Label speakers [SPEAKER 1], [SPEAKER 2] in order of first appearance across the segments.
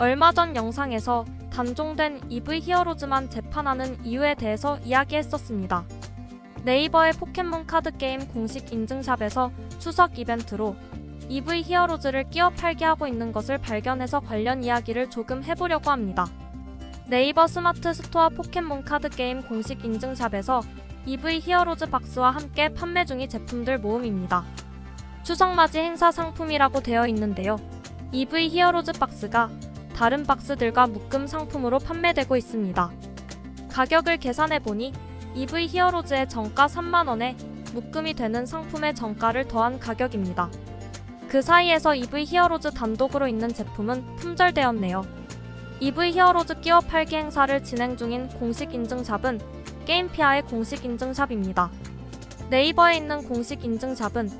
[SPEAKER 1] 얼마 전 영상에서 단종된 EV 히어로즈만 재판하는 이유에 대해서 이야기했었습니다. 네이버의 포켓몬 카드 게임 공식 인증샵에서 추석 이벤트로 EV 히어로즈를 끼워 팔게 하고 있는 것을 발견해서 관련 이야기를 조금 해보려고 합니다. 네이버 스마트 스토어 포켓몬 카드 게임 공식 인증샵에서 EV 히어로즈 박스와 함께 판매 중인 제품들 모음입니다. 추석맞이 행사 상품이라고 되어 있는데요. EV 히어로즈 박스가 다른 박스들과 묶음 상품으로 판매되고 있습니다. 가격을 계산해 보니 EV 히어로즈의 정가 3만원에 묶음이 되는 상품의 정가를 더한 가격입니다. 그 사이에서 EV 히어로즈 단독으로 있는 제품은 품절되었네요. EV 히어로즈 끼워 팔기 행사를 진행 중인 공식 인증샵은 게임피아의 공식 인증샵입니다. 네이버에 있는 공식 인증샵은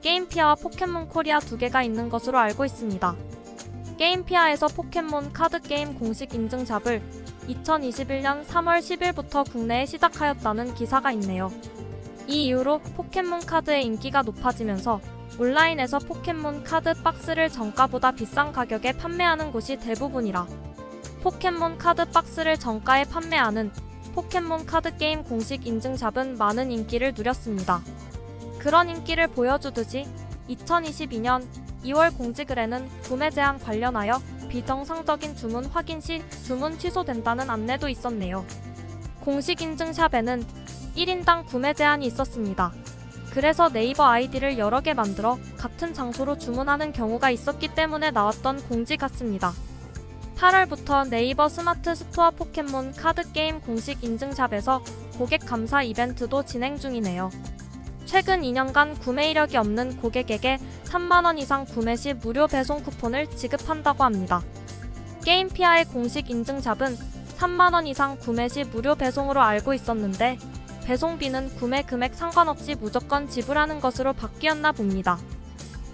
[SPEAKER 1] 게임피아와 포켓몬 코리아 두 개가 있는 것으로 알고 있습니다. 게임피아에서 포켓몬 카드 게임 공식 인증샵을 2021년 3월 10일부터 국내에 시작하였다는 기사가 있네요. 이 이후로 포켓몬 카드의 인기가 높아지면서 온라인에서 포켓몬 카드 박스를 정가보다 비싼 가격에 판매하는 곳이 대부분이라 포켓몬 카드 박스를 정가에 판매하는 포켓몬 카드 게임 공식 인증샵은 많은 인기를 누렸습니다. 그런 인기를 보여주듯이 2022년 2월 공지글에는 구매 제한 관련하여 비정상적인 주문 확인 시 주문 취소된다는 안내도 있었네요. 공식 인증 샵에는 1인당 구매 제한이 있었습니다. 그래서 네이버 아이디를 여러 개 만들어 같은 장소로 주문하는 경우가 있었기 때문에 나왔던 공지 같습니다. 8월부터 네이버 스마트 스토어 포켓몬 카드 게임 공식 인증샵에서 고객 감사 이벤트도 진행 중이네요. 최근 2년간 구매 이력이 없는 고객에게 3만원 이상 구매 시 무료 배송 쿠폰을 지급한다고 합니다. 게임피아의 공식 인증샵은 3만원 이상 구매 시 무료 배송으로 알고 있었는데 배송비는 구매 금액 상관없이 무조건 지불하는 것으로 바뀌었나 봅니다.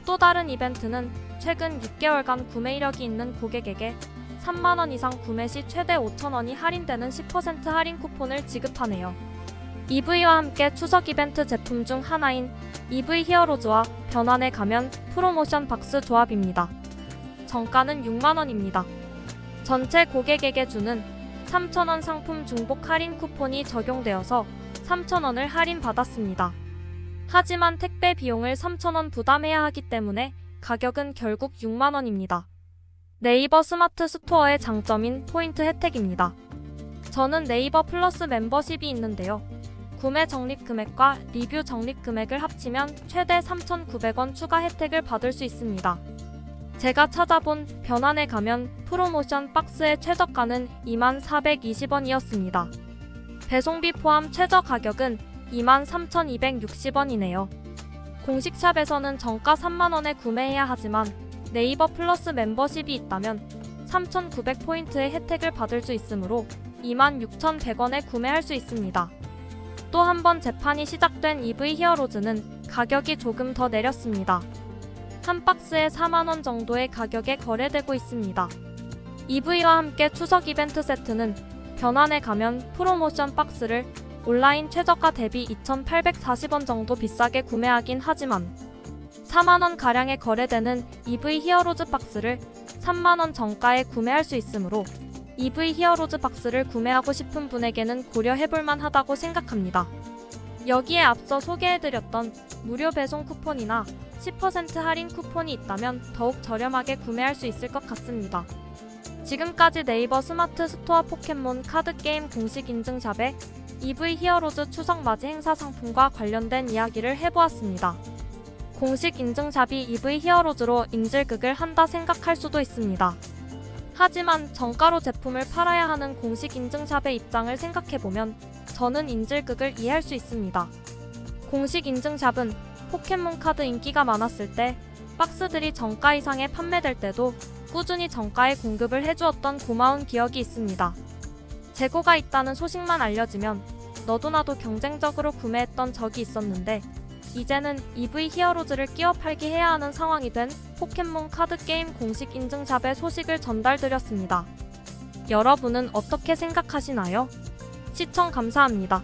[SPEAKER 1] 또 다른 이벤트는 최근 6개월간 구매 이력이 있는 고객에게 3만원 이상 구매 시 최대 5천원이 할인되는 10% 할인 쿠폰을 지급하네요. EV와 함께 추석 이벤트 제품 중 하나인 EV 히어로즈와 변환의 가면 프로모션 박스 조합입니다. 정가는 6만원입니다. 전체 고객에게 주는 3,000원 상품 중복 할인 쿠폰이 적용되어서 3,000원을 할인받았습니다. 하지만 택배 비용을 3,000원 부담해야 하기 때문에 가격은 결국 6만원입니다. 네이버 스마트 스토어의 장점인 포인트 혜택입니다. 저는 네이버 플러스 멤버십이 있는데요. 구매 적립 금액과 리뷰 적립 금액을 합치면 최대 3,900원 추가 혜택을 받을 수 있습니다. 제가 찾아본 변환에 가면 프로모션 박스의 최저가는 24,420원이었습니다. 배송비 포함 최저 가격은 23,260원이네요. 공식 샵에서는 정가 3만원에 구매해야 하지만 네이버 플러스 멤버십이 있다면 3,900포인트의 혜택을 받을 수 있으므로 26,100원에 구매할 수 있습니다. 또 한 번 재판이 시작된 EV 히어로즈는 가격이 조금 더 내렸습니다. 한 박스에 4만원 정도의 가격에 거래되고 있습니다. EV와 함께 추석 이벤트 세트는 변환에 가면 프로모션 박스를 온라인 최저가 대비 2,840원 정도 비싸게 구매하긴 하지만 4만원 가량에 거래되는 EV 히어로즈 박스를 3만원 정가에 구매할 수 있으므로 EV 히어로즈 박스를 구매하고 싶은 분에게는 고려해볼만 하다고 생각합니다. 여기에 앞서 소개해드렸던 무료 배송 쿠폰이나 10% 할인 쿠폰이 있다면 더욱 저렴하게 구매할 수 있을 것 같습니다. 지금까지 네이버 스마트 스토어 포켓몬 카드 게임 공식 인증샵의 EV 히어로즈 추석 맞이 행사 상품과 관련된 이야기를 해보았습니다. 공식 인증샵이 EV 히어로즈로 인질극을 한다 생각할 수도 있습니다. 하지만 정가로 제품을 팔아야 하는 공식 인증샵의 입장을 생각해보면 저는 인질극을 이해할 수 있습니다. 공식 인증샵은 포켓몬 카드 인기가 많았을 때 박스들이 정가 이상에 판매될 때도 꾸준히 정가에 공급을 해주었던 고마운 기억이 있습니다. 재고가 있다는 소식만 알려지면 너도나도 경쟁적으로 구매했던 적이 있었는데 이제는 EV 히어로즈를 끼워 팔기 해야 하는 상황이 된 포켓몬 카드 게임 공식 인증샵의 소식을 전달드렸습니다. 여러분은 어떻게 생각하시나요? 시청 감사합니다.